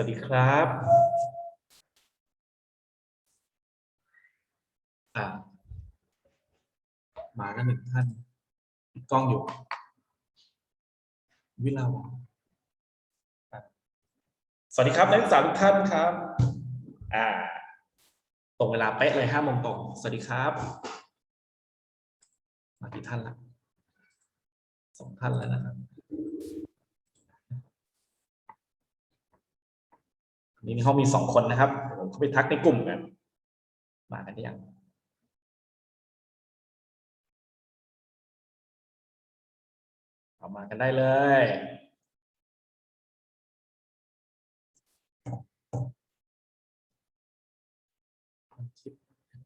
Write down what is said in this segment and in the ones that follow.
วัสดีครับอ่ามาแล้วหนึ่งท่านกล้องอยู่ วิลาวันสวัสดีครับนักศึกษาทุกท่านครับ อ่า ตรงเวลาเป๊ะเลยห้าโมงตรงสวัสดีครับ มากี่ท่านละสองท่านแล้วนะครับ นี่ในห้องมีสองคนนะครับผมเข้าไปทักในกลุ่มกันมากันยังเอามากันได้เลย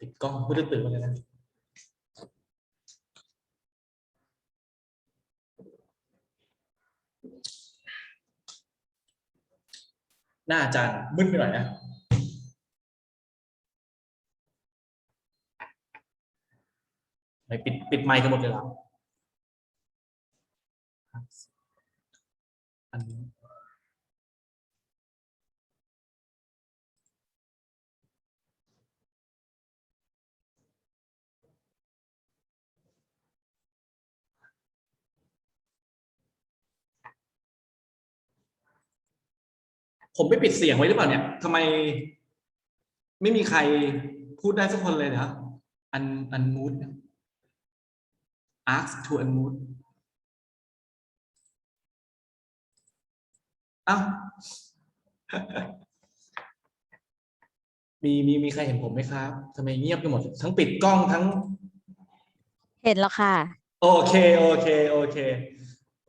ติดกล้องพูดตื่นมาเลยนะ น้าอาจารย์มึนไปหน่อยนะไปปิดปิดไมค์กันหมดเลยเหรออันนี้ ผมไม่ปิดเสียงไว้หรือเปล่าเนี่ยทำไม ไม่มีใครพูดได้สักคนเลยเหรออันอันมูด ask to unmute อ้าวมีมีมีใครเห็นผมไหมครับทำไมเงียบกันหมด ทั้งปิดกล้องทั้ง เห็นแล้วค่ะ โอเค โอเค โอเค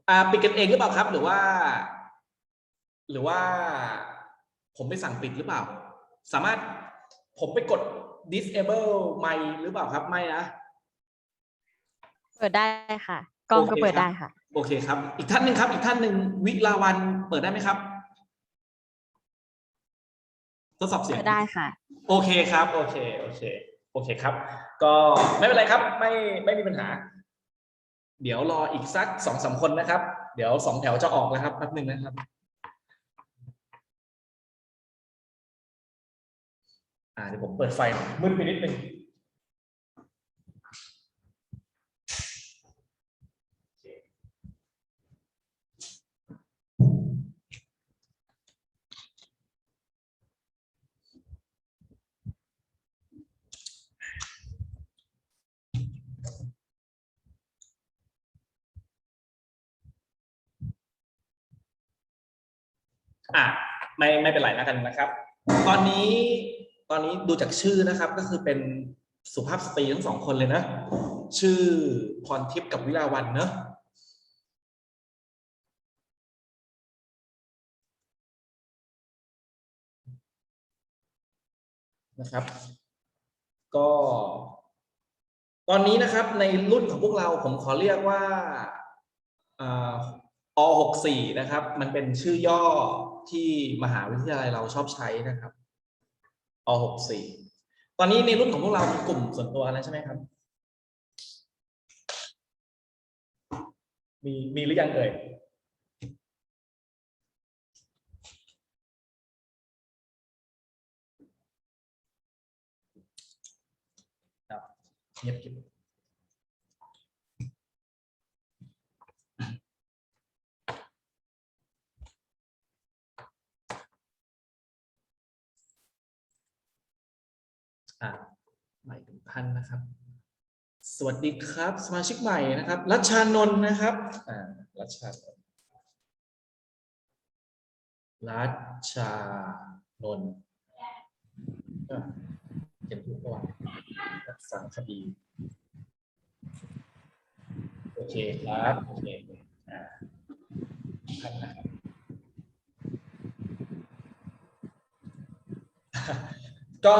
อ่าปิดกันเองหรือเปล่าครับ หรือว่า หรือว่าผมไปสั่งปิดหรือเปล่า สามารถผมไปกด disable ไม่หรือเปล่าครับไม่นะ เปิดได้ค่ะ กล้องก็โอเคเปิดครับได้ค่ะ โอเคครับ อีกท่านหนึ่งครับ อีกท่านหนึ่งวิลาวันเปิดได้ไหมครับทดสอบเสียงเปิดได้ค่ะ โอเคครับ โอเค โอเค โอเคครับ ก็ไม่เป็นไรครับ ไม่ไม่มีปัญหา เดี๋ยวรออีกสักสองสามคนนะครับ เดี๋ยวสองแถวจะออกแล้วครับแป๊บหนึ่งนะครับ อ่าเดี๋ยวผมเปิดไฟหน่อยมืดไปนิดนึงอะไม่ไม่เป็นไรแล้วกันนะครับ ตอนนี้ อนนี้ดูจากชื่อนะครับก็คือเป็นสุภาพสตรีทั้งสองคนเลยนะ ชื่อพรทิพย์กับวิลาวันเนอะนะครับ ก็ ตอนนี้นะครับในรุ่นของพวกเราผมขอเรียกว่าอ่าอ64 นะครับ มันเป็นชื่อย่อที่มหาวิทยาลัยเราชอบใช้นะครับ อ64ตอนนี้ในรุ่นของพวกเรามีกลุ่มส่วนตัวแล้วใช่ไหมครับ มีมีหรือยังเอ่ยครับเงียบกริบอ่า ใหม่ถึงพันนะครับ สวัสดีครับ สมาชิกใหม่นะครับ รัชชานนท์นะครับอ่ารัชชานนท์รัชชานนท์เขียนถูกปะวะรักษาคดี โอเคครับ โอเคอ่าท่านนะครับ ก็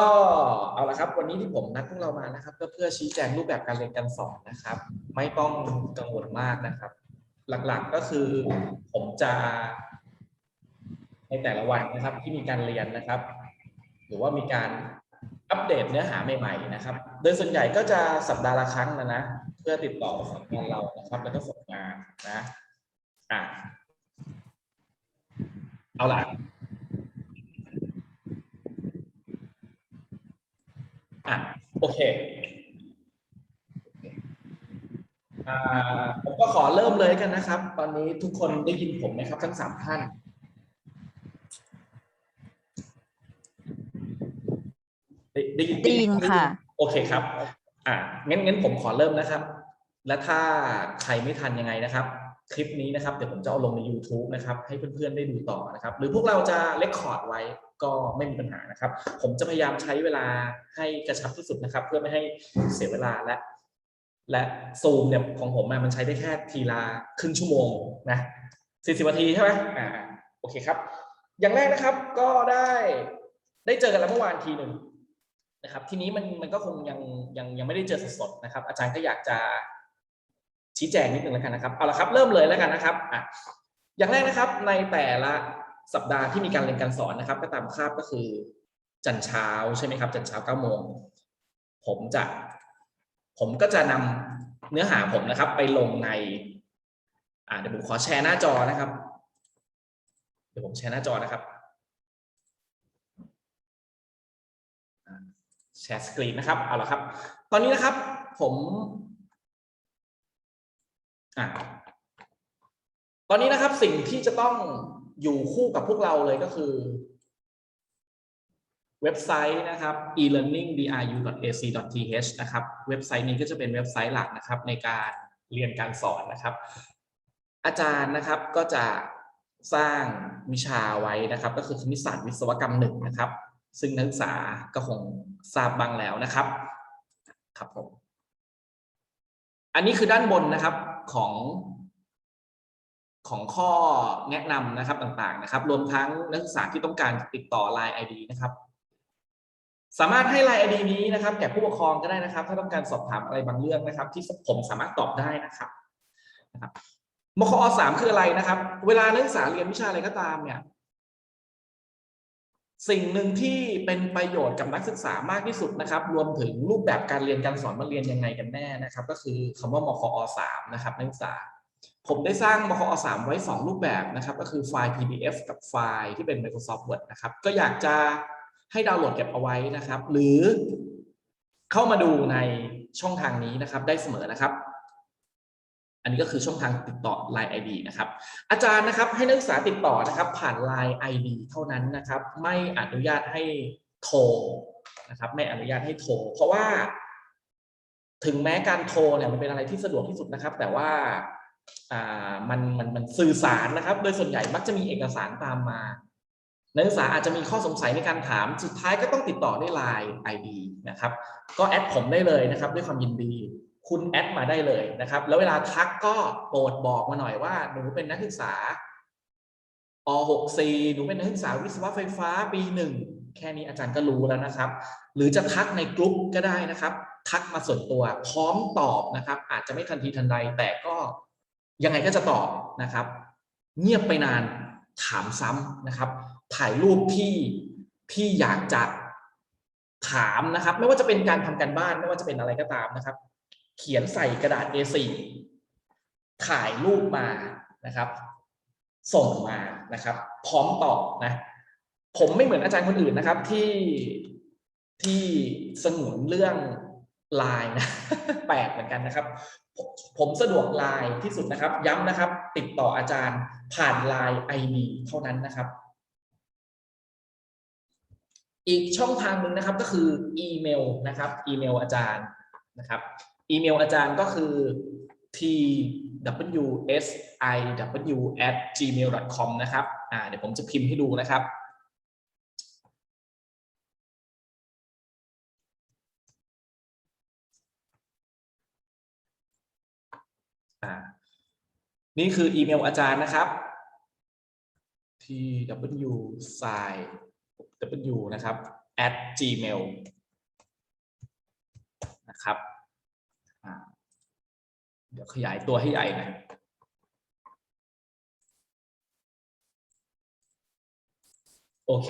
เอาละครับ วันนี้ที่ผมนัดพวกเรามานะครับ ก็เพื่อชี้แจงรูปแบบการเรียนการสอนนะครับ ไม่ต้องกังวลมากนะครับ หลักๆก็คือผมจะในแต่ละวันนะครับที่มีการเรียนนะครับ หรือว่ามีการอัปเดตเนื้อหาใหม่ๆนะครับ โดยส่วนใหญ่ก็จะสัปดาห์ละครั้งนะนะเพื่อติดต่อประสานงานเรานะครับ แล้วก็ส่งงานนะอะเอาละ โอเคอ่าผมก็ขอเริ่มเลยกันนะครับ ตอนนี้ทุกคนได้ยินผมไหมครับ ทั้งสามท่านได้ได้ยินได้ยินค่ะ โอเคครับ อ่างั้นงั้นผมขอเริ่มนะครับ และถ้าใครไม่ทันยังไงนะครับ คลิปนี้นะครับเดี๋ยวผมจะเอาลงใน YouTube นะครับให้เพื่อนๆได้ดูต่อนะครับหรือพวกเราจะเลคคอร์ดไว้ก็ไม่มีปัญหานะครับ ผมจะพยายามใช้เวลาให้กระชับที่สุดนะครับ เพื่อไม่ให้เสียเวลาและ และซูมเนี่ยของผมมันใช้ได้แค่ทีละครึ่งชั่วโมงนะสี่สิบนาทีใช่ไหมอ่าโอเคครับ อย่างแรกนะครับก็ได้ได้เจอกันแล้วเมื่อวานทีหนึ่งนะครับ ทีนี้มันมันก็คงยังยังยังไม่ได้เจอสดๆนะครับ อาจารย์ก็อยากจะ ชี้แจงนิดนึงแล้วกันนะครับ เอาละครับ เริ่มเลยแล้วกันนะครับอะอย่างแรกนะครับ ในแต่ละสัปดาห์ที่มีการเรียนการสอนนะครับ ก็ตามคาบก็คือ จันทร์เช้าใช่ไหมครับ จันทร์เช้าเก้าโมง ผมจะ ผมก็จะนำเนื้อหาผมนะครับ ไปลงใน อ่าเดี๋ยวผมขอแชร์หน้าจอนะครับ เดี๋ยวผมแชร์หน้าจอนะครับ แชร์สกรีนนะครับ เอาละครับ ตอนนี้นะครับ ผม อ่าตอนนี้นะครับสิ่งที่จะต้องอยู่คู่กับพวกเราเลยก็คือ เว็บไซต์นะครับ e-learning.dru.ac.th นะครับ เว็บไซต์นี้ก็จะเป็นเว็บไซต์หลักนะครับ ในการเรียนการสอนนะครับ อาจารย์นะครับก็จะสร้างวิชาไว้นะครับ ก็คือคณิตศาสตร์วิศวกรรมหนึ่งนะครับ ซึ่งนักศึกษาก็คงทราบบ้างแล้วนะครับ ครับผมอันนี้คือด้านบนนะครับ ของของข้อแนะนำนะครับต่างๆนะครับ รวมทั้งนักศึกษาที่ต้องการติดต่อ Line ID นะครับ สามารถให้ Line ID นี้นะครับ แก่ผู้ปกครองก็ได้นะครับ ถ้าต้องการสอบถามอะไรบางเรื่องนะครับ ที่ผมสามารถตอบได้นะครับนะครับมคอสามคืออะไรนะครับ เวลานักศึกษาเรียนวิชาอะไรก็ตามเนี่ย สิ่งหนึ่งที่เป็นประโยชน์กับนักศึกษามากที่สุดนะครับ รวมถึงรูปแบบการเรียนการสอนมาเรียนยังไงกันแน่นะครับ ก็คือคำว่ามคอสามนะครับนักศึกษา ผมได้สร้างมคอสามไว้ 2 รูปแบบนะครับ ก็คือไฟล์ PDF กับไฟล์ที่เป็น Microsoft Word นะครับ ก็อยากจะให้ดาวน์โหลดเก็บเอาไว้นะครับ หรือเข้ามาดูในช่องทางนี้นะครับ ได้เสมอนะครับ อันนี้ก็คือช่องทางติดต่อ Line ID นะครับ อาจารย์นะครับให้นักศึกษาติดต่อนะครับ ผ่าน Line ID เท่านั้นนะครับ ไม่อนุญาตให้โทรนะครับ ไม่อนุญาตให้โทรเพราะว่า ถึงแม้การโทรเนี่ยมันเป็นอะไรที่สะดวกที่สุดนะครับ แต่ว่าอ่ามันมันมันสื่อสารนะครับ โดยส่วนใหญ่มักจะมีเอกสารตามมา นักศึกษาอาจจะมีข้อสงสัยในการถาม สุดท้ายก็ต้องติดต่อด้วย Line ID นะครับ ก็แอดผมได้เลยนะครับ ด้วยความยินดี คุณแอดมาได้เลยนะครับ แล้วเวลาทักก็โปรดบอกมาหน่อยว่าหนูเป็นนักศึกษาอ6 c หนูเป็นนักศึกษาวิศวะไฟฟ้าปีหนึ่งแค่นี้อาจารย์ก็รู้แล้วนะครับ หรือจะทักในกลุ่มก็ได้นะครับ ทักมาส่วนตัวพร้อมตอบนะครับ อาจจะไม่ทันทีทันใดแต่ก็ยังไงก็จะตอบนะครับ เงียบไปนานถามซ้ำนะครับ ถ่ายรูปที่ที่อยากจะถามนะครับ ไม่ว่าจะเป็นการทำการบ้านไม่ว่าจะเป็นอะไรก็ตามนะครับ เขียนใส่กระดาษ A4 ถ่ายรูปมานะครับ ส่งมานะครับ พร้อมตอบนะ ผมไม่เหมือนอาจารย์คนอื่นนะครับ ที่ที่สงวนเรื่องไลน์นะแปลกเหมือนกันนะครับ ผมสะดวกไลน์ที่สุดนะครับ ย้ำนะครับ ติดต่ออาจารย์ผ่านไลน์ ID เท่านั้นนะครับ อีกช่องทางหนึ่งนะครับก็คืออีเมลนะครับ อีเมลอาจารย์นะครับ อีเมลอาจารย์ก็คือ twsiw at gmail com นะครับอ่าเดี๋ยวผมจะพิมพ์ให้ดูนะครับนี่คืออีเมลอาจารย์นะครับ tw s i w นะครับ at gmail นะครับ เดี๋ยวขยายตัวให้ใหญ่หนะโอเค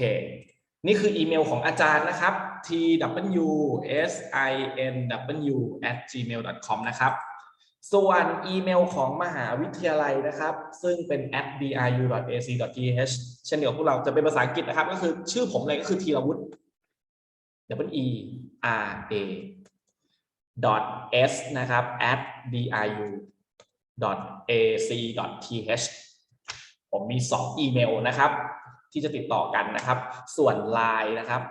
นี่คืออีเมลของอาจารย์นะครับ twsinw at gmail com นะครับ ส่วนอีเมลของมหาวิทยาลัยนะครับ ซึ่งเป็น at dru.ac.th เช่นเดียวกับพวกเราจะเป็นภาษาอังกฤษนะครับ ก็คือชื่อผมเลยก็คือธีรวุฒิ w e r a s นะครับ at diu dot ac dot th ผมมี 2 อีเมลนะครับ ที่จะติดต่อกันนะครับ ส่วน Line นะครับ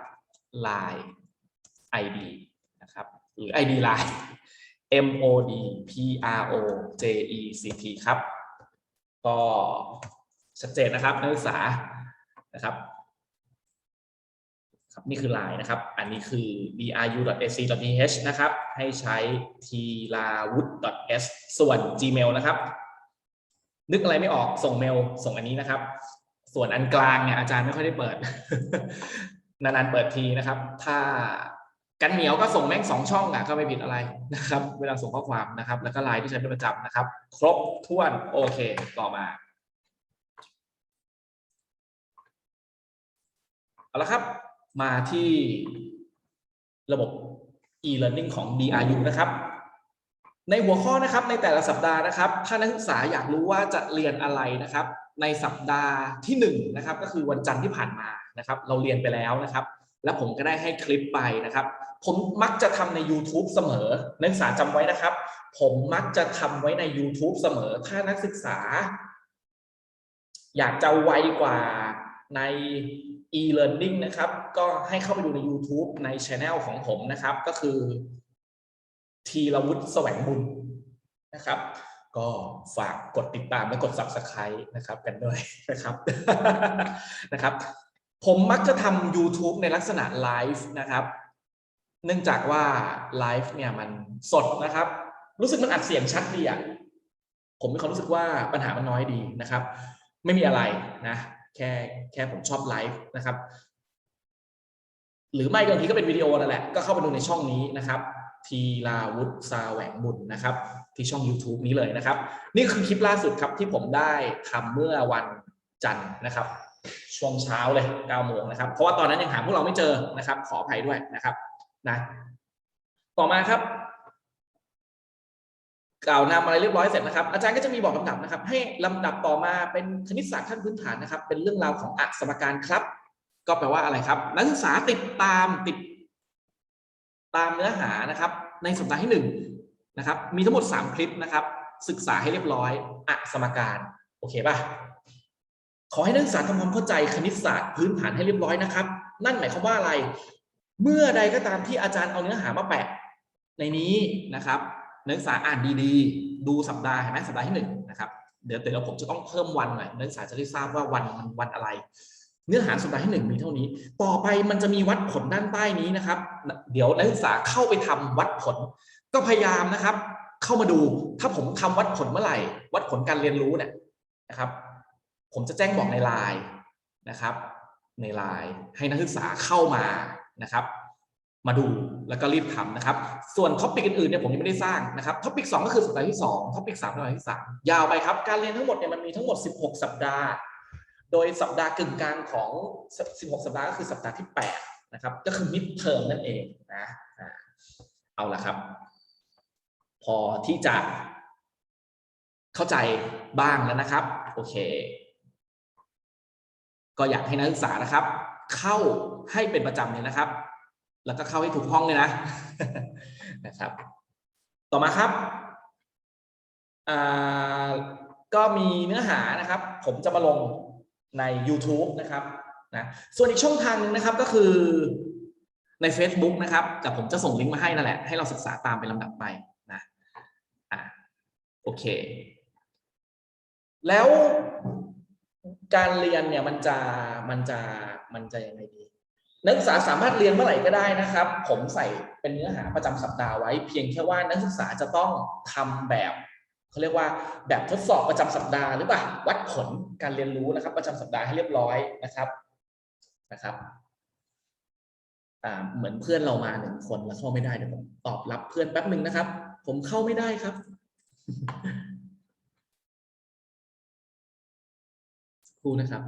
Line ID นะครับหรือ ID Line M O D P R O J E C T ครับ ก็ชัดเจนนะครับนักศึกษานะครับ ครับนี่คือ Line นะครับ อันนี้คือ dru.ac.th นะครับ ให้ใช้ tlawood.s ส่วน Gmail นะครับ นึกอะไรไม่ออกส่งเมล ส่งอันนี้นะครับ ส่วนอันกลางเนี่ยอาจารย์ไม่ค่อยได้เปิด นานๆเปิดทีนะครับ ถ้ากันเหนียวก็ส่งแม่งสองช่องอะก็ไม่ผิดอะไรนะครับ เวลาส่งข้อความนะครับ แล้วก็ไลน์ที่ใช้เป็นประจำนะครับ ครบถ้วนโอเค ต่อมาเอาละครับ มาที่ระบบ e-learning ของ DRU นะครับ ในหัวข้อนะครับในแต่ละสัปดาห์นะครับ ถ้านักศึกษาอยากรู้ว่าจะเรียนอะไรนะครับ ในสัปดาห์ที่หนึ่งนะครับ ก็คือวันจันทร์ที่ผ่านมานะครับ เราเรียนไปแล้วนะครับ แล้วผมก็ได้ให้คลิปไปนะครับ ผมมักจะทำใน YouTube เสมอ นักศึกษาจำไว้นะครับ ผมมักจะทำไว้ใน YouTube เสมอ ถ้านักศึกษา อยากจะไวกว่าใน e-learning นะครับ ก็ให้เข้าไปดูใน YouTube ใน Channel ของผมนะครับ ก็คือทีรวุฒิแสวงบุญนะครับ ก็ฝากกดติดตามและกด subscribe นะครับ กันด้วยนะครับนะครับ ผมมักจะทำ YouTube ในลักษณะไลฟ์นะครับ เนื่องจากว่าไลฟ์เนี่ยมันสดนะครับ รู้สึกมันอัดเสียงชัดดีอะผมมีความรู้สึกว่าปัญหามันน้อยดีนะครับ ไม่มีอะไรนะ แค่แค่ผมชอบไลฟ์นะครับ หรือไม่บางทีก็เป็นวิดีโอนั่นแหละ ก็เข้าไปดูในช่องนี้นะครับ ทีลาวุฒิซาแหวงบุญนะครับ ที่ช่อง YouTube นี้เลยนะครับ นี่คือคลิปล่าสุดครับที่ผมได้ทำเมื่อวันจันทร์นะครับ ช่วงเช้าเลย9โมงนะครับ เพราะว่าตอนนั้นยังหาพวกเราไม่เจอนะครับ ขออภัยด้วยนะครับนะต่อมาครับ กล่าวนำอะไรเรียบร้อยเสร็จนะครับ อาจารย์ก็จะมีบอกลำดับนะครับ ให้ลำดับต่อมาเป็นคณิตศาสตร์ขั้นพื้นฐานนะครับ เป็นเรื่องราวของอักษรการครับ ก็แปลว่าอะไรครับ นักศึกษาติดตามติดตามเนื้อหานะครับ ในสัปดาห์ที่หนึ่งนะครับ มีทั้งหมด 3 คลิปนะครับ ศึกษาให้เรียบร้อยอะสมการ โอเคป่ะขอให้นักศึกษาทำความเข้าใจคณิตศาสตร์พื้นฐานให้เรียบร้อยนะครับ นั่นหมายความว่าอะไร เมื่อใดก็ตามที่อาจารย์เอาเนื้อหามาแปะในนี้นะครับ นักศึกษาอ่านดีๆ ดูสัปดาห์เห็นไหมสัปดาห์ที่หนึ่งนะครับเดี๋ยวเดี๋ยวผมจะต้องเพิ่มวันหน่อยนักศึกษาจะได้ทราบว่าวันมันวันอะไร เนื้อหาสัปดาห์ที่หนึ่งมีเท่านี้ ต่อไปมันจะมีวัดผลด้านใต้นี้นะครับ เดี๋ยวนักศึกษาเข้าไปทำวัดผล ก็พยายามนะครับ เข้ามาดูถ้าผมทำวัดผลเมื่อไหร่ วัดผลการเรียนรู้เนี่ยนะครับ ผมจะแจ้งบอกในไลน์นะครับ ในไลน์ให้นักศึกษาเข้ามานะครับ มาดูแล้วก็รีบทำนะครับ ส่วนท็อปิกอื่นๆเนี่ยผมยังไม่ได้สร้างนะครับท็อปิกสก็คือสัปดาห์ที่2ท็อปิกสามสัปดาห์ที่สามยาวไปครับ การเรียนทั้งหมดเนี่ยมันมีทั้งหมด 16 สัปดาห์ โดยสัปดาห์กึ่งกลางของ 16 สัปดาห์ก็คือสัปดาห์ที่8นะครับก็คือมิดเทอมนั่นเองนะเอาละครับ พอที่จะเข้าใจบ้างแล้วนะครับ โอเค ก็อยากให้นักศึกษานะครับ เข้าให้เป็นประจำเลยนะครับ แล้วก็เข้าให้ถูกห้องเลยนะนะครับ ต่อมาครับก็มีเนื้อหานะครับ ผมจะมาลงใน YouTube นะครับนะส่วนอีกช่องทางหนึงนะครับก็คือใน Facebook นะครับแต่ผมจะส่งลิงก์มาให้นั่นแหละ ให้เราศึกษาตามเป็นลำดับไปนะอ่าโอเค แล้วการเรียนเนี่ยมันจะมันจะมันจะยังไงดี นักศึกษาสามารถเรียนเมื่อไหร่ก็ได้นะครับ ผมใส่เป็นเนื้อหาประจำสัปดาห์ไว้ เพียงแค่ว่านักศึกษาจะต้องทำแบบเขาเรียกว่าแบบทดสอบประจำสัปดาห์หรือเปล่าวัดผลการเรียนรู้นะครับ ประจำสัปดาห์ให้เรียบร้อยนะครับนะครับเหมือนเพื่อนเรามาหนึ่งคนแล้วเข้าไม่ได้เดี๋ยวผมตอบรับเพื่อนแป๊บหนึ่งนะครับ ผมเข้าไม่ได้ครับ ครูนะครับ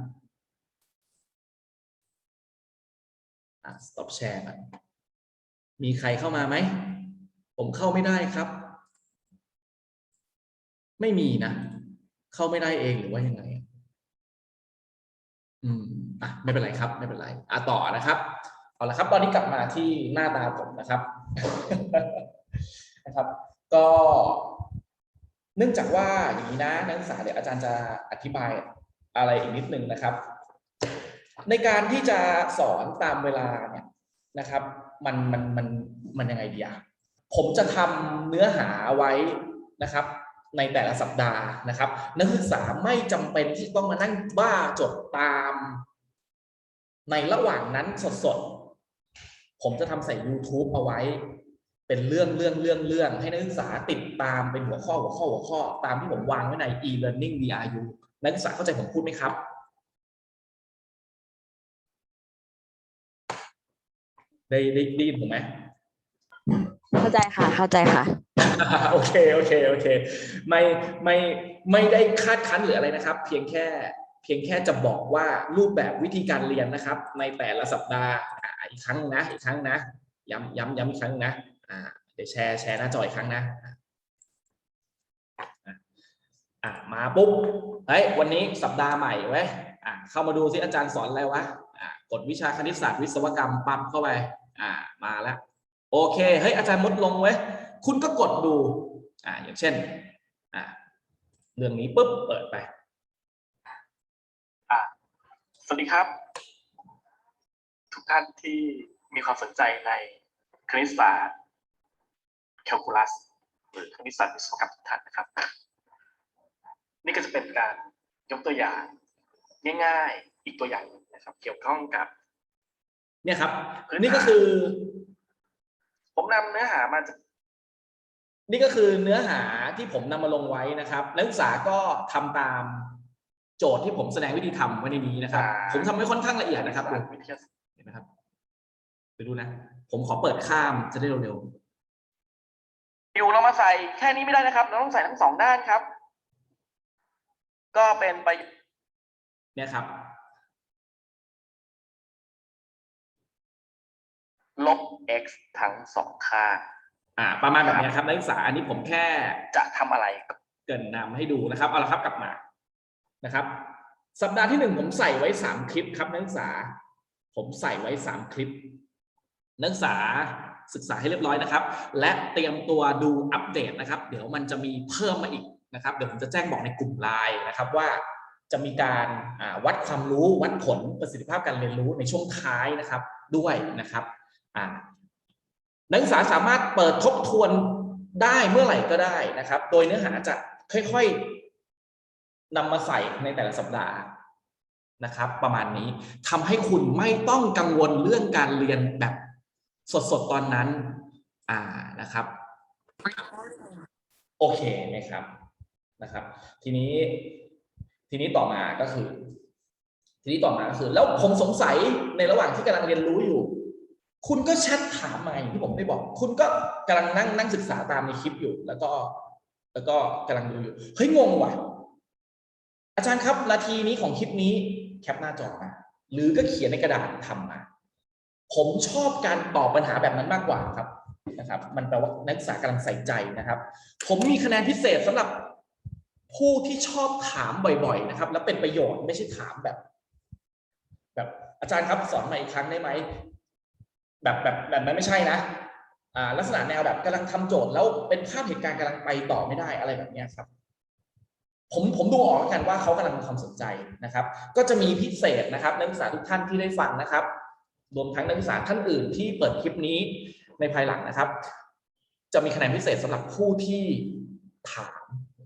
อะ stop share ก่อนมีใครเข้ามาไหม ผมเข้าไม่ได้ครับ ไม่มีนะ เข้าไม่ได้เองหรือว่ายังไง อืมอะไม่เป็นไรครับ ไม่เป็นไร อะต่อนะครับเอาละครับ ตอนนี้กลับมาที่หน้าตาผมนะครับนะครับ ก็ เนื่องจากว่าอย่างนี้นะนักศึกษาเดี๋ยวอาจารย์จะอธิบายอะไรอีกนิดนึงนะครับ ในการที่จะสอนตามเวลาเนี่ยนะครับ มันมันมันมันยังไงดีอะผมจะทำเนื้อหาไว้นะครับ ในแต่ละสัปดาห์นะครับ นักศึกษาไม่จำเป็นที่ต้องมานั่งบ้าจดตาม ในระหว่างนั้นสดๆ ผมจะทำใส่ YouTube เอาไว้ เป็นเรื่องเรื่องเรื่องเรื่องให้นักศึกษาติดตามเป็นหัวข้อหัวข้อหัวข้อ ตามที่ผมวางไว้ใน e-learning VRU นักศึกษาเข้าใจผมพูดไหมครับ ได้ได้ได้ยินผมไหมเข้าใจค่ะ เข้าใจค่ะ โอเคโอเคโอเค ไม่ไม่ไม่ได้คาดคั้นหรืออะไรนะครับ เพียงแค่เพียงแค่จะบอกว่ารูปแบบวิธีการเรียนนะครับ ในแต่ละสัปดาห์อ่าอีกครั้งนะอีกครั้งนะ ย้ำย้ำย้ำอีกครั้งนะอ่าเดี๋ยวแชร์แชร์หน้าจออีกครั้งนะอะอะมาปุ๊บเฮ้ยวันนี้สัปดาห์ใหม่เว้ยอะเข้ามาดูสิอาจารย์สอนอะไรวะอะ กดวิชาคณิตศาสตร์วิศวกรรมปั๊บเข้าไป อ่า มาแล้ว โอเค เฮ้ย อาจารย์มดลงไว้ คุณก็กดดู อ่า อย่างเช่น อ่า เรื่องนี้ปุ๊บ เปิดไป อ่า สวัสดีครับ ทุกท่านที่มีความสนใจในคณิตศาสตร์แคลคูลัส หรือคณิตศาสตร์วิศวกรรมทุกท่านนะครับ นี่ก็จะเป็นการยกตัวอย่าง ง่ายๆ อีกตัวอย่างนึง นะครับ เกี่ยวข้องกับ เนี่ยครับพื้นฐานนี่ก็คือ ผมนำเนื้อหามาจากนี่ก็คือเนื้อหาที่ผมนำมาลงไว้นะครับ นักศึกษาก็ทำตามโจทย์ที่ผมแสดงวิธีทำไว้ในนี้นะครับ ผมทำไว้ค่อนข้างละเอียดนะครับดูวิทยาศาสตร์เห็นไหมครับไปดูนะ ผมขอเปิดข้ามจะได้เร็วฟิวเรามาใส่แค่นี้ไม่ได้นะครับ เราต้องใส่ทั้งสองด้านครับ ก็เป็นไปๆเนี่ยครับ ลบ x ทั้งสองข้างอ่า ประมาณแบบนี้ครับนักศึกษาอันนี้ผมแค่จะทำอะไรเกินนำให้ดูนะครับเอาละครับกลับมานะครับ สัปดาห์ที่หนึ่งผมใส่ไว้สามคลิปครับนักศึกษา ผมใส่ไว้สามคลิป นักศึกษาศึกษาให้เรียบร้อยนะครับ และเตรียมตัวดูอัปเดตนะครับ เดี๋ยวมันจะมีเพิ่มมาอีกนะครับ เดี๋ยวผมจะแจ้งบอกในกลุ่มไลน์นะครับว่าจะมีการวัดความรู้วัดผลประสิทธิภาพการเรียนรู้ในช่วงท้ายนะครับด้วยนะครับ อ่านักศึกษาสามารถเปิดทบทวนได้เมื่อไหร่ก็ได้นะครับ โดยเนื้อหาจะค่อยๆนำมาใส่ในแต่ละสัปดาห์นะครับ ประมาณนี้ทำให้คุณไม่ต้องกังวลเรื่องการเรียนแบบสดๆตอนนั้น อ่านะครับ โอเคไหมครับนะครับ ทีนี้ทีนี้ต่อมาก็คือ ทีนี้ต่อมาก็คือ แล้วผมสงสัยในระหว่างที่กำลังเรียนรู้อยู่ คุณก็แชทถามมาอย่างที่ผมได้บอก คุณก็กำลังนั่งนั่งศึกษาตามในคลิปอยู่ แล้วก็ แล้วก็กำลังดูอยู่เฮ้ยงงว่ะ อาจารย์ครับนาทีนี้ของคลิปนี้แคปหน้าจอมาหรือก็เขียนในกระดาษทำมา ผมชอบการตอบปัญหาแบบนั้นมากกว่าครับนะครับ มันแปลว่านักศึกษากำลังใส่ใจนะครับ ผมมีคะแนนพิเศษสำหรับผู้ที่ชอบถามบ่อย ๆ นะครับ และเป็นประโยชน์ไม่ใช่ถามแบบ แบบอาจารย์ครับสอนใหมาอีกครั้งได้ไหม แบบแบบแบบนั้นไม่ใช่นะอ่าลักษณะแนวแบบกำลังทำโจทย์แล้วเป็นภาพเหตุการณ์กำลังไปต่อไม่ได้อะไรแบบนี้ครับผมผมดูออกแล้วกันว่าเขากำลังมีความสนใจนะครับ ก็จะมีพิเศษนะครับนักศึกษาทุกท่านที่ได้ฟังนะครับ รวมทั้งนักศึกษาท่านอื่นที่เปิดคลิปนี้ในภายหลังนะครับ จะมีคะแนนพิเศษสำหรับผู้ที่ถาม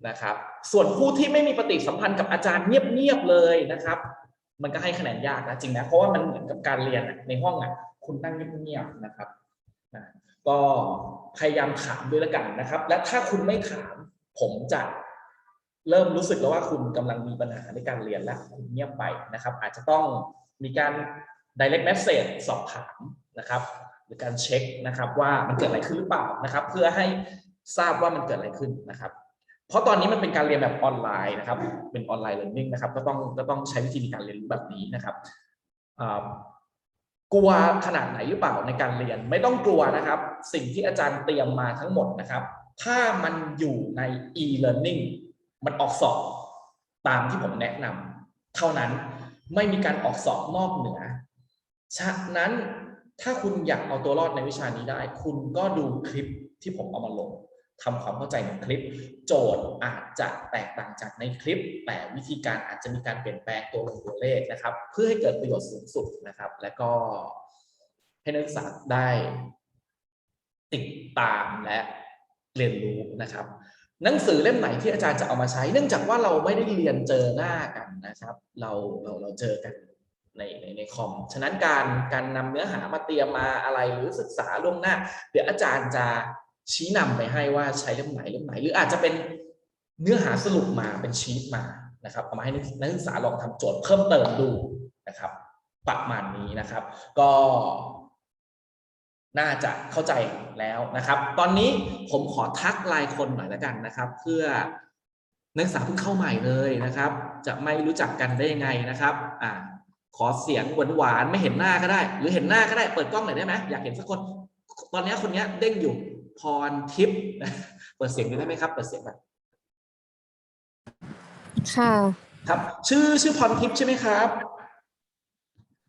นะครับ ส่วนผู้ที่ไม่มีปฏิสัมพันธ์กับอาจารย์เงียบๆเลยนะครับ มันก็ให้คะแนนยากนะจริงนะเพราะว่ามันเหมือนกับการเรียนในห้องอะ คุณนั่งเงียบๆนะครับนะก็พยายามถามด้วยแล้วกันนะครับ และถ้าคุณไม่ถาม ผมจะเริ่มรู้สึกแล้วว่าคุณกำลังมีปัญหาในการเรียนแล้วคุณเงียบไปนะครับ อาจจะต้องมีการ direct message สอบถามนะครับหรือการเช็คนะครับว่ามันเกิดอะไรขึ้นหรือเปล่านะครับ เพื่อให้ทราบว่ามันเกิดอะไรขึ้นนะครับ เพราะตอนนี้มันเป็นการเรียนแบบออนไลน์นะครับ เป็นออนไลน์เรียนรู้นะครับ ก็ต้องก็ต้องใช้วิธีในการเรียนรู้แบบนี้นะครับอ่า กลัวขนาดไหนหรือเปล่าในการเรียน ไม่ต้องกลัวนะครับ สิ่งที่อาจารย์เตรียมมาทั้งหมดนะครับ ถ้ามันอยู่ใน e-learning มันออกสอบตามที่ผมแนะนำเท่านั้นไม่มีการออกสอบนอกเหนือ ฉะนั้นถ้าคุณอยากเอาตัวรอดในวิชานี้ได้ คุณก็ดูคลิปที่ผมเอามาลง ทำความเข้าใจในคลิป โจทย์อาจจะแตกต่างจากในคลิป แต่วิธีการอาจจะมีการเปลี่ยนแปลงตัวลงตัวเลขนะครับ เพื่อให้เกิดประโยชน์สูงสุดนะครับ และก็ให้นักศึกษาได้ติดตามและเรียนรู้นะครับ หนังสือเล่มไหนที่อาจารย์จะเอามาใช้ เนื่องจากว่าเราไม่ได้เรียนเจอหน้ากันนะครับ เราเราเราเจอกันในในในคอม ฉะนั้นการการนำเนื้อหามาเตรียมมาอะไรหรือศึกษาล่วงหน้า เดี๋ยวอาจารย์จะ ชี้นำไปให้ว่าใช้เล่มไหนเล่มไหน หรืออาจจะเป็นเนื้อหาสรุปมาเป็นชีตมานะครับเอามาให้นักศึกษาลองทำโจทย์เพิ่มเติมดูนะครับประมาณนี้นะครับ ก็ น่าจะเข้าใจแล้วนะครับ ตอนนี้ผมขอทักลน์คนหน่อยละกันนะครับ เพื่อนักศึกษาเพิ่งเข้าใหม่เลยนะครับ จะไม่รู้จักกันได้ยังไงนะครับ อ่า ขอเสียงหวานๆไม่เห็นหน้าก็ได้ หรือเห็นหน้าก็ได้เปิดกล้องหน่อยได้ไหมอยากเห็นสักคน ตอนนี้คนนี้เด้งอยู่ พรทิพย์เปิดเสียงดูได้ไหมครับ เปิดเสียงแบบค่ะ ครับ ชื่อชื่อพรทิพย์ใช่ไหมครับ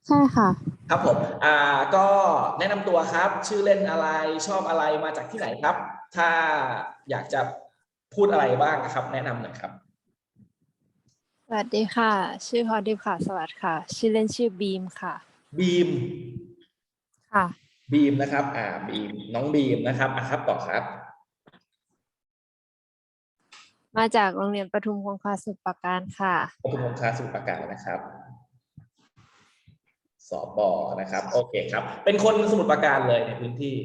ใช่ค่ะ ครับผม อ่า ก็แนะนำตัวครับ ชื่อเล่นอะไร ชอบอะไร มาจากที่ไหนครับ ถ้าอยากจะพูดอะไรบ้างนะครับ แนะนำหน่อยครับ สวัสดีค่ะ ชื่อพอดิฟค่ะ สวัสดีค่ะ ชื่อเล่นชื่อบีมค่ะ บีม ค่ะ บีมนะครับ อ่าบีมน้องบีมนะครับอะครับต่อครับ มาจากโรงเรียนปทุมคงคาสุปราการค่ะ ขอบคุณคงคาสุประการนะครับ สอบอนะครับ โอเคครับ เป็นคนสมุทรปราการเลยในพื้นที่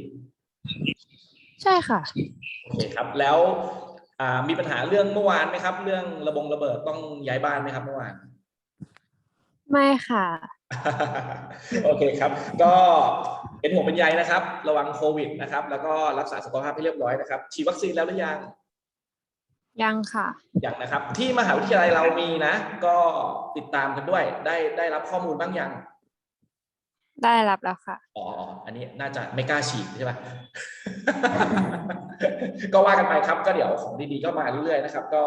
ใช่ค่ะ โอเคครับ แล้วอ่ามีปัญหาเรื่องเมื่อวานไหมครับ เรื่องระบงระเบิดต้องย้ายบ้านไหมครับเมื่อวาน ไม่ค่ะ โอเคครับ ก็เป็นห่วงเป็นใยนะครับ ระวังโควิดนะครับ แล้วก็รักษาสุขภาพให้เรียบร้อยนะครับ ฉีดวัคซีนแล้วหรือยัง ยังค่ะยังนะครับ ที่มหาวิทยาลัยเรามีนะ ก็ติดตามกันด้วย ได้ได้รับข้อมูลบ้างยัง ได้รับแล้วค่ะ อ๋อ อันนี้น่าจะไม่กล้าฉีดใช่ไหมก็ว่ากันไปครับ ก็เดี๋ยวของดีๆก็มาเรื่อยๆนะครับ ก็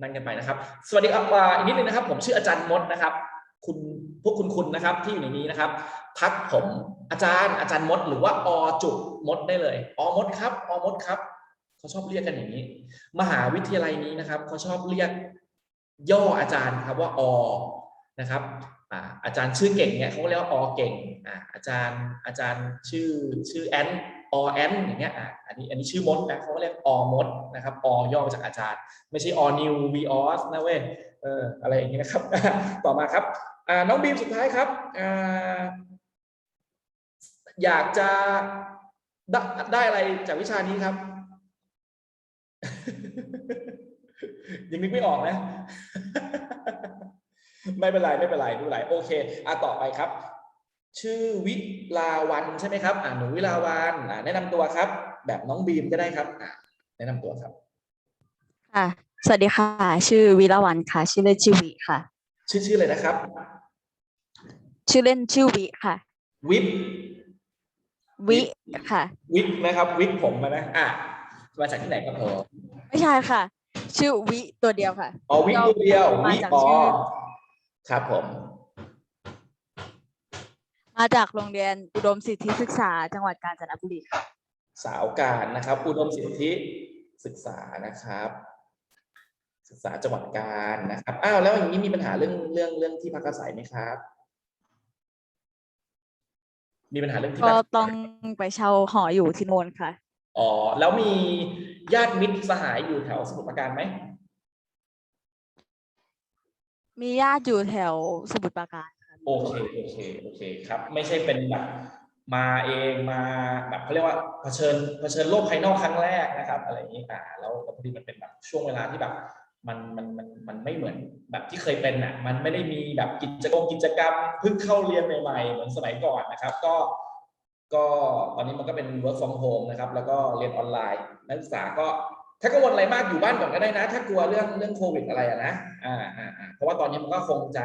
นั่นกันไปนะครับ สวัสดีครับอ่าอีกนิดนึงนะครับ ผมชื่ออาจารย์มดนะครับ คุณพวกคุณคุณนะครับที่อยู่ในนี้นะครับ ทักผมอาจารย์อาจารย์มด หรือว่าอจุมดได้เลยอมดครับอมดครับเขาชอบเรียกกันอย่างนี้ มหาวิทยาลัยนี้นะครับเขาชอบเรียกย่ออาจารย์ครับว่าอนะครับอาจารย์ชื่อเก่งเนี่ยเขาก็เรียกว่าอเก่งอาจารย์อาจารย์ชื่อชื่อแอนอแอนอย่างเงี้ยอันนี้อันนี้ชื่อมดนะเขาเรียกอมดนะครับอย่อมาจากอาจารย์ ไม่ใช่อนิววีออสนะเว้ยเอออะไรอย่างเงี้ยนะครับ ต่อมาครับ น้องบีมสุดท้ายครับอ่าอยากจะได้ได้อะไรจากวิชานี้ครับ ยังนึกไม่ออกนะ ไม่เป็นไรไม่เป็นไรไม่เป็นไรโอเคอะต่อไปครับ ชื่อวิลาวันใช่ไหมครับอ่าหนูวิลาวันอ่าแนะนำตัวครับ แบบน้องบีมก็ได้ครับอ่าแนะนำตัวครับค่ะสวัสดีค่ะ ชื่อวิลาวันค่ะ ชื่อเล่นชื่อวิค่ะ ชื่อชื่ออะไรนะครับ ชื่อเล่นชื่อวิค่ะ วิทวิค่ะ วิกนะครับ วิกผมมานะ อะมาจากที่ไหนครับผมไม่ใช่ค่ะ ชื่อวิตัวเดียวค่ะอ๋อวิกตัวเดียวมาวิจากอ๋อชื่อ ครับผม มาจากโรงเรียนอุดมสิทธิศึกษา จังหวัดกาญจนบุรีค่ะสาวการนะครับ อุดมสิทธิศึกษานะครับ ศึกษาจังหวัดกาญนะครับอ้าวแล้วอย่างนี้มีปัญหาเรื่องเรื่องเรื่องที่พักอาศัยไหมครับ มีปัญหาเรื่องที่ก็พักต้องไปเช่าหออยู่ที่โนนค่ะ อ๋อ แล้วมีญาติมิตรสหายอยู่แถวสมุทรปราการไหม มีญาติอยู่แถวสมุทรปราการค่ะโอเค โอเค โอเคครับ ไม่ใช่เป็นแบบมาเองมาแบบเขาเรียกว่าเผชิญเผชิญโลกภายนอกครั้งแรกนะครับ อะไรอย่างนี้อ่าแล้วแล้วพอดีมันเป็นแบบช่วงเวลาที่แบบ มันมันมันมันไม่เหมือนแบบที่เคยเป็นอะมันไม่ได้มีแบบกิจกรรมกิจกรรมเพิ่งเข้าเรียนใหม่ๆ เหมือนสมัยก่อนนะครับ ก็ก็ตอนนี้มันก็เป็น work from home นะครับ แล้วก็เรียนออนไลน์ นักศึกษาก็ถ้ากังวลอะไรมากอยู่บ้านก่อนก็ได้นะ ถ้ากลัวเรื่องเรื่องโควิดอะไรอะนะอ่าอ่าอ่าเพราะว่าตอนนี้มันก็คงจะ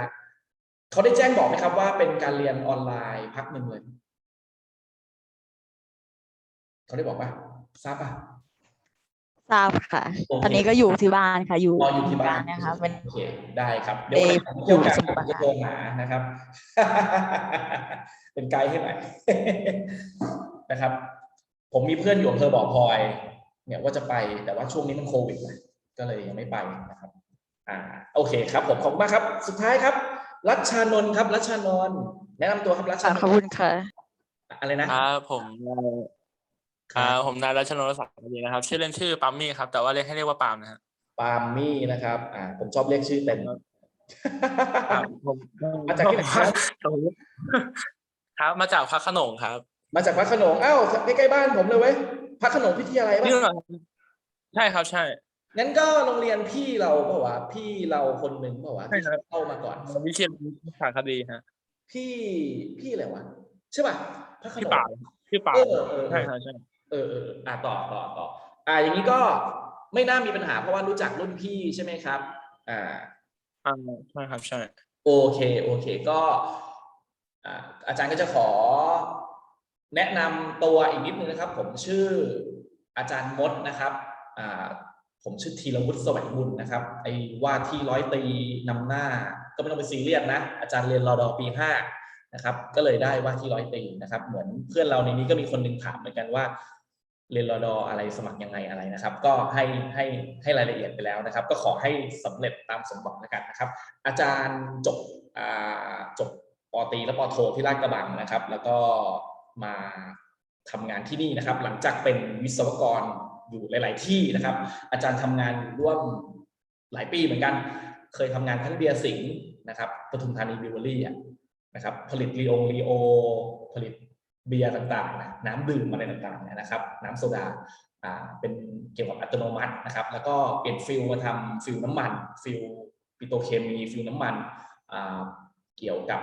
เขาได้แจ้งบอกไหมครับว่าเป็นการเรียนออนไลน์พักหนึ่งเลยเขาได้บอกป่ะทราบป่ะ ทราบค่ะ โอเค ตอนนี้ก็อยู่ที่บ้านค่ะ อยู่รออยู่ที่บ้านนะคะเป็น โอเคได้ครับ เดี๋ยววันไหนผมเที่ยวกันผมจะโทรหานะครับ เป็นไกด์ให้หน่อย นะครับ ผมมีเพื่อนอยู่อำเภอบ่อพลอย เนี่ยว่าจะไปแต่ว่าช่วงนี้มันโควิดนะก็เลยยังไม่ไปนะครับ อ่า โอเคครับ ผมขอบคุณมากครับ สุดท้ายครับ รัชชานนท์ครับ รัชชานนท์แนะนำตัวครับรัชชาค่ะนนท์ขอบคุณค่ะ อะไรนะครับผม อ่าผมนายรัชนนท์ศักดิ์ดีนะครับ ชื่อเล่นชื่อปั๊มมี่ครับ แต่ว่าเรียกให้เรียกว่าปาล์มนะฮะปาล์มมี่นะครับอ่าผมชอบเรียกชื่อเต็มครับผมมาจากที่ไหนครับครับมาจากพระโขนงครับ มาจากพระโขนงอ้าวใกล้ๆบ้านผมเลยเว้ยพระโขนงพิทยาลัยนี่ป่ะเหรอใช่ครับใช่งั้นก็โรงเรียนพี่เราเปล่าวะพี่เราคนหนึ่งเปล่าวะใช่ที่ครับเข้ามาก่อนวิเชียรสารคดีฮะ พี่พี่อะไรวะใช่ป่ะพระโขนพี่งป่าบพี่ป่าบเออเออใช่ครับใช่ เออเอออะต่อต่อต่ออ่าอย่างนี้ก็ไม่น่ามีปัญหาเพราะว่ารู้จักรุ่นพี่ใช่ไหมครับ อ่าอ่าใช่ครับใช่โอเคโอเคก็อ่าอาจารย์ก็จะขอแนะนำตัวอีกนิดนึงนะครับ ผมชื่ออาจารย์มดนะครับอ่าผมชื่อธีรวุฒิสวัสดิ์บุญนะครับไอ้ว่าที่ร้อยตรีนำหน้า ก็ไม่ต้องไปซีเรียสนะ อาจารย์เรียนรอดอปีห้านะครับ ก็เลยได้ว่าที่ร้อยตรีนะครับ เหมือนเพื่อนเราในนี้ก็มีคนหนึ่งถามเหมือนกันว่า เรียนรอดออะไรสมัครยังไงอะไรนะครับ ก็ให้ให้ให้รายละเอียดไปแล้วนะครับ ก็ขอให้สำเร็จตามสมหวังแล้วกันนะครับ อาจารย์จบจบปอตีและปอโทที่ราชกระบังนะครับ แล้วก็มาทำงานที่นี่นะครับ หลังจากเป็นวิศวกรอยู่หลาย ๆ ที่นะครับ อาจารย์ทำงานร่วมหลายปีเหมือนกัน เคยทำงานทั้งเบียร์สิงห์นะครับปทุมธานีบิวเวอรี่นะครับ ผลิตรีโอรีโอผลิต เบียร์ต่างๆนะน้ำดื่มอะไรต่างๆนะครับ น้ำโซดาเป็นเกี่ยวกับอัตโนมัตินะครับ แล้วก็เปลี่ยนฟิลมาทำฟิลน้ำมัน ฟิลปิโตเคมีฟิลน้ำมันเกี่ยวกับ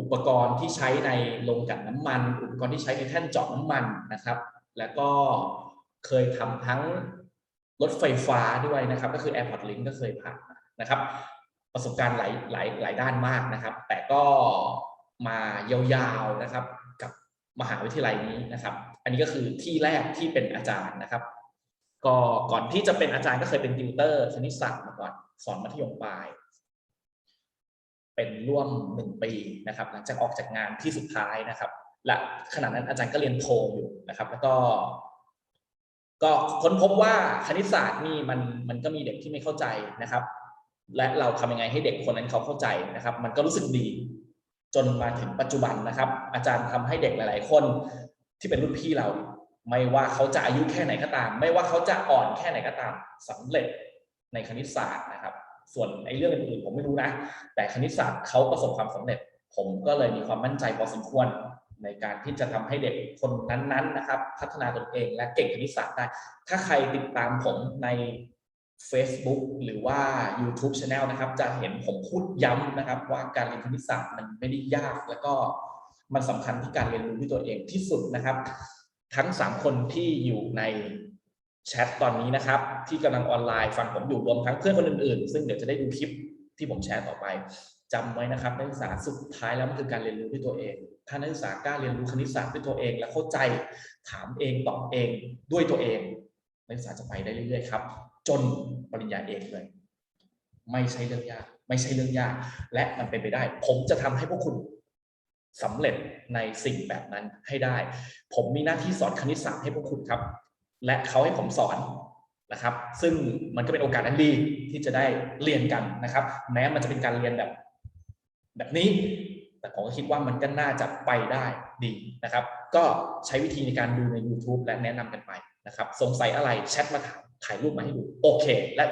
อุปกรณ์ที่ใช้ในโรงกลั่นน้ำมัน อุปกรณ์ที่ใช้ในแท่นเจาะน้ำมันนะครับ แล้วก็เคยทำทั้งรถไฟฟ้าด้วยนะครับ ก็คือ Airport Link ก็เคยผ่านนะครับ ประสบการณ์หลายหลายหลายด้านมากนะครับ แต่ก็มายาวๆนะครับ มหาวิทยาลัยนี้นะครับ อันนี้ก็คือที่แรกที่เป็นอาจารย์นะครับ ก็ก่อนที่จะเป็นอาจารย์ก็เคยเป็นติวเตอร์คณิตศาสตร์มาก่อนสอนมัธยมปลาย เป็นร่วมหนึ่งปีนะครับ หลังจากออกจากงานที่สุดท้ายนะครับ และขณะนั้นอาจารย์ก็เรียนโทอยู่นะครับ แล้วก็ก็ค้นพบว่าคณิตศาสตร์นี่มันมันก็มีเด็กที่ไม่เข้าใจนะครับ และเราทำยังไงให้เด็กคนนั้นเขาเข้าใจนะครับ มันก็รู้สึกดี นมาถึงปัจจุบันนะครับ อาจารย์ทำให้เด็กหลาย ๆ คนที่เป็นรุ่นพี่เรา ไม่ว่าเขาจะอายุแค่ไหนก็ตาม ไม่ว่าเขาจะอ่อนแค่ไหนก็ตามสำเร็จในคณิตศาสตร์นะครับ ส่วนไอ้เรื่องอื่นๆผมไม่รู้นะ แต่คณิตศาสตร์เขาประสบความสำเร็จ ผมก็เลยมีความมั่นใจพอสมควรในการที่จะทำให้เด็กคนนั้นๆนะครับ พัฒนาตนเองและเก่งคณิตศาสตร์ได้ ถ้าใครติดตามผมใน Facebook หรือว่า YouTube Channel นะครับ จะเห็นผมพูดย้ำนะครับ ว่าการเรียนคณิตศาสตร์มันไม่ได้ยาก แล้วก็มันสำคัญที่การเรียนรู้ด้วยตัวเองที่สุดนะครับ ทั้ง 3 คนที่อยู่ในแชทตอนนี้นะครับ ที่กำลังออนไลน์ฟังผมอยู่รวมทั้งเพื่อนคนอื่นๆ ซึ่งเดี๋ยวจะได้ดูคลิปที่ผมแชร์ต่อไปจำไว้นะครับนักศึกษาสุดท้ายแล้วมันคือการเรียนรู้ด้วยตัวเอง ถ้านักศึกษากล้าเรียนรู้คณิตศาสตร์ด้วยตัวเอง และเข้าใจถามเองตอบเองด้วยตัวเองนักศึกษาจะไปได้เรื่อยๆครับ จนปริญญาเอกเลย ไม่ใช่เรื่องยาก ไม่ใช่เรื่องยาก และมันเป็นไปได้ ผมจะทำให้พวกคุณสำเร็จในสิ่งแบบนั้นให้ได้ ผมมีหน้าที่สอนคณิตศาสตร์ให้พวกคุณครับ และเขาให้ผมสอนนะครับ ซึ่งมันก็เป็นโอกาสอันดีที่จะได้เรียนกันนะครับ แม้มันจะเป็นการเรียนแบบ แบบนี้ แต่ผมก็คิดว่ามันก็น่าจะไปได้ดีนะครับ ก็ใช้วิธีในการดูใน YouTube และแนะนำกันไปนะครับ สงสัยอะไรแชทมาถาม ถ่ายรูปมาให้ดูโอเค และ